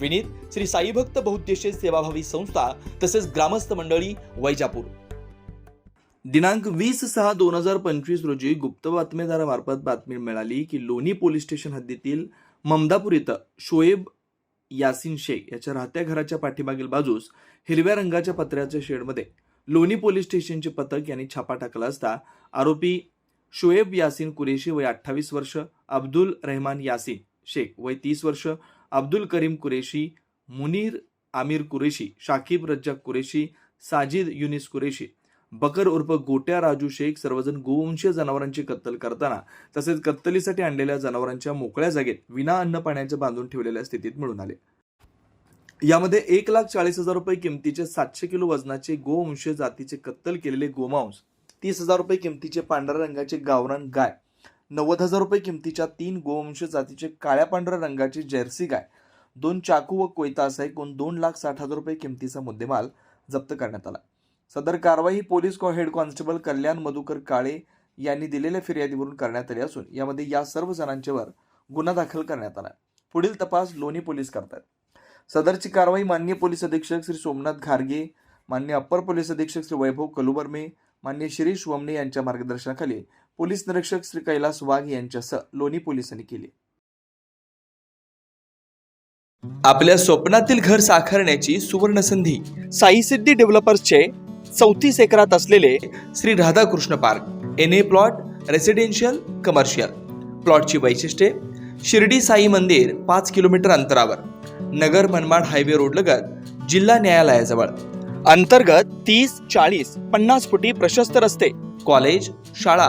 विनीत श्री साईभक्त बहुद्देशीय सेवाभावी संस्था तसेच ग्रामस्थ मंडळी वैजापूर. दिनांक वीस सहा दोन हजार पंचवीस रोजी गुप्त बातमीदारामार्फत बातमी मिळाली की लोणी पोलीस स्टेशन हद्दीतील ममदापूर इथं शोएब यासिन शेख याच्या राहत्या घराच्या पाठीमागील बाजूस हिरव्या रंगाच्या पत्र्याच्या शेडमध्ये लोणी पोलीस स्टेशनचे पथक यांनी छापा टाकला असता आरोपी शोएब यासिन कुरेशी वय अठ्ठावीस वर्ष अब्दुल रहमान यासिन शेख वय तीस वर्ष अब्दुल करीम कुरेशी मुनीर आमिर कुरेशी शाकिब रज्जाक कुरेशी साजिद युनिस कुरेशी बकर उर्फ गोट्या राजू शेख सर्वजण गोवंशीय जनावरांची कत्तल करताना तसेच कत्तलीसाठी आणलेल्या जनावरांच्या मोकळ्या जागेत विना अन्न पाण्याचे बांधून ठेवलेल्या स्थितीत मिळून आले. यामध्ये एक लाख चाळीस हजार रुपये किमतीचे सातशे किलो वजनाचे गोवंशीय जातीचे कत्तल केलेले गोमांस तीस हजार रुपये किमतीचे पांढऱ्या रंगाचे गावरान गाय नव्वद हजार रुपये किमतीच्या तीन गोवंश जातीचे काळ्या पांढऱ्या रंगाची जर्सी गाय दोन चाकू व कोयता असा एकूण दोन लाख साठ हजार रुपये किमतीचा मुद्देमाल जप्त करण्यात आला. सदर कारवाई police co- head constable Kalyan Madhukar Kale यांनी दिलेल्या फिर्यादीवरून करण्यात आली असून यामध्ये या सर्व जणांच्यावर गुन्हा दाखल करण्यात आला. पुढील तपास लोणी पोलीस करतात. सदरची कारवाई मान्य पोलीस अधीक्षक श्री सोमनाथ घारगे मान्य अप्पर पोलीस अधीक्षक श्री वैभव कलुबर्मे मान्य शिरीष वमने यांच्या मार्गदर्शनाखाली पोलीस निरीक्षक श्री कैलास वाघ यांच्यासह लोणी पोलिसांनी केली. आपल्या स्वप्नातील घर साकारण्याची सुवर्ण संधी साई सिद्धी डेव्हलपर्सचे चौतीस एकरात असलेले Shri Radhakrishna park N A plot residential commercial प्लॉटची वैशिष्ट्ये शिर्डी साई मंदिर पाच किलोमीटर अंतरावर नगर मनमाड हायवे रोड लगत जिल्हा न्यायालयाजवळ. अंतर्गत तीस चाळीस पन्नास फुटी प्रशस्त रस्ते कॉलेज शाळा